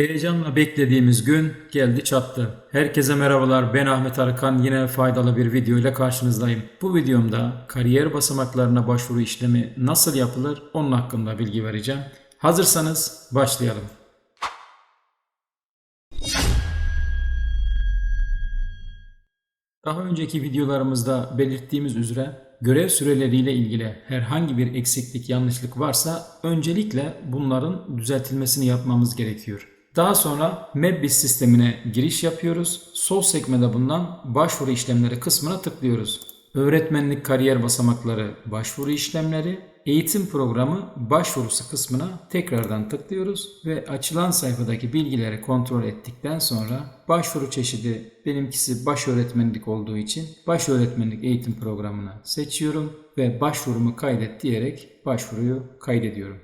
Heyecanla beklediğimiz gün geldi çattı. Herkese merhabalar ben Ahmet Arıkan yine faydalı bir video ile karşınızdayım. Bu videomda kariyer basamaklarına başvuru işlemi nasıl yapılır onun hakkında bilgi vereceğim. Hazırsanız başlayalım. Daha önceki videolarımızda belirttiğimiz üzere görev süreleriyle ilgili herhangi bir eksiklik, yanlışlık varsa öncelikle bunların düzeltilmesini yapmamız gerekiyor. Daha sonra Mebbis sistemine giriş yapıyoruz. Sol sekmede bulunan başvuru işlemleri kısmına tıklıyoruz. Öğretmenlik kariyer basamakları başvuru işlemleri, eğitim programı başvurusu kısmına tekrardan tıklıyoruz ve açılan sayfadaki bilgileri kontrol ettikten sonra başvuru çeşidi benimkisi baş öğretmenlik olduğu için baş öğretmenlik eğitim programını seçiyorum ve başvurumu kaydet diyerek başvuruyu kaydediyorum.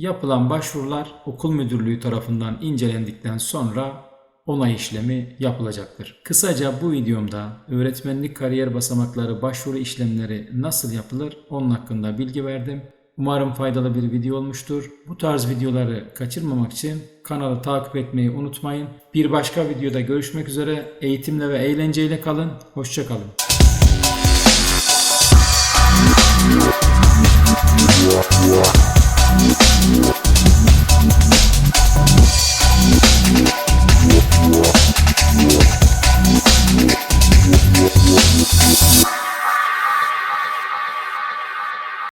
Yapılan başvurular okul müdürlüğü tarafından incelendikten sonra onay işlemi yapılacaktır. Kısaca bu videomda öğretmenlik kariyer basamakları başvuru işlemleri nasıl yapılır onun hakkında bilgi verdim. Umarım faydalı bir video olmuştur. Bu tarz videoları kaçırmamak için kanalı takip etmeyi unutmayın. Bir başka videoda görüşmek üzere. Eğitimle ve eğlenceyle kalın. Hoşçakalın.